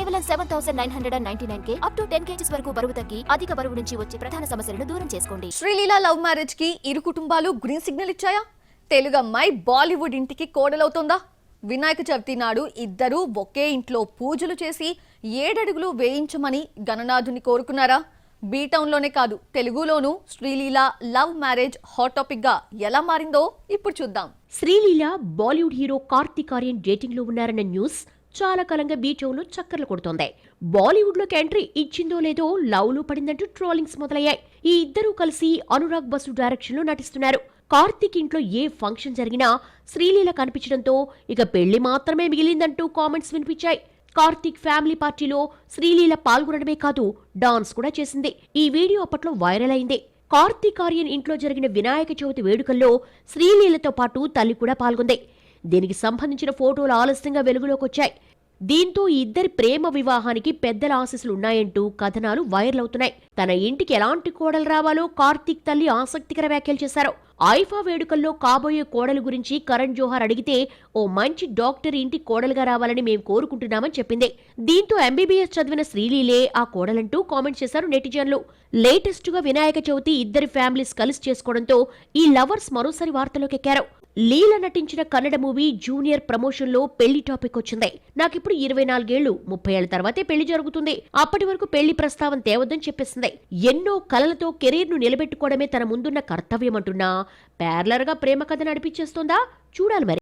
కేవలం seven thousand nine hundred and ninety nine K up to ten kgs వరకు బరువు తగ్గి అధిక బరువు నుంచి వచ్చే ప్రధాన సమస్యలను దూరం చేసుకోండి. శ్రీలీల లవ్ మ్యారేజ్కి ఇరు కుటుంబాలు గ్రీన్ సిగ్నల్ ఇచ్చాయా? తెలుగు అమ్మాయి బాలీవుడ్ ఇంటికి కోడలవుతోందా? వినాయక చవితి నాడు ఇద్దరూ ఒకే ఇంట్లో పూజలు చేసి ఏడడుగులు వేయించమని గణనాథుని కోరుకున్నారా? బీటౌన్లోనే కాదు తెలుగులోనూ శ్రీలీల లవ్ మ్యారేజ్ హాట్ టాపిక్గా ఎలా మారిందో ఇప్పుడు చూద్దాం. శ్రీలీల బాలీవుడ్ హీరో కార్తీక్ ఆర్యన్ డేటింగ్లో ఉన్నారన్న న్యూస్ చాలా కాలంగా బీచోలో చక్కర్లు కొడుతోంది. బాలీవుడ్లోకి ఎంట్రీ ఇచ్చిందో లేదో లవ్లో పడిందంటూ ట్రోలింగ్స్ మొదలయ్యాయి. ఈ ఇద్దరూ కలిసి అనురాగ్ బసు డైరెక్షన్లో నటిస్తున్నారు. కార్తీక్ ఇంట్లో ఏ ఫంక్షన్ జరిగినా శ్రీలీల కనిపించడంతో ఇక పెళ్ళి మాత్రమే మిగిలిందంటూ కామెంట్స్ వినిపించాయి. కార్తీక్ ఫ్యామిలీ పార్టీలో శ్రీలీల పాల్గొనడమే కాదు డాన్స్ కూడా చేసింది. ఈ వీడియో అప్పట్లో వైరల్ అయింది. కార్తీక్ ఆర్యన్ ఇంట్లో జరిగిన వినాయక చవితి వేడుకల్లో శ్రీలీలతో పాటు తల్లి కూడా పాల్గొంది. దీనికి సంబంధించిన ఫోటోలు ఆలస్యంగా వెలుగులోకి వచ్చాయి. దీంతో ఈ ఇద్దరి ప్రేమ వివాహానికి పెద్దల ఆశీస్సులు ఉన్నాయంటూ కథనాలు వైరల్ అవుతున్నాయి. తన ఇంటికి ఎలాంటి కోడలు రావాలో కార్తీక్ తల్లి ఆసక్తికర వ్యాఖ్యలు చేశారు. ఐఫా వేడుకల్లో కాబోయే కోడలు గురించి కరణ్ జోహార్ అడిగితే ఓ మంచి డాక్టర్ ఇంటి కోడలుగా రావాలని మేము కోరుకుంటున్నామని చెప్పింది. దీంతో ఎంబీబీఎస్ చదివిన శ్రీలీలే ఆ కోడలంటూ కామెంట్ చేశారు నెటిజన్లు. లేటెస్ట్గా వినాయక చవితి ఇద్దరి ఫ్యామిలీస్ కలిసి చేసుకోవడంతో ఈ లవర్స్ మరోసారి వార్తలోకి ఎక్కారు లీల నటించిన కన్నడ మూవీ జూనియర్ ప్రమోషన్లో పెళ్ళి టాపిక్ వచ్చింది. నాకిప్పుడు ఇరవై నాలుగేళ్ళు ముప్పై ఏళ్ళ తర్వాతే పెళ్ళి జరుగుతుంది. అప్పటి వరకు పెళ్ళి ప్రస్తావన తేవద్దని చెప్పేసింది. ఎన్నో కలలతో కెరీర్ను నిలబెట్టుకోవడమే తన ముందున్న కర్తవ్యం అంటున్నా ప్యారలర్గా ప్రేమ కథ నడిపించేస్తోందా? చూడాలి మరి.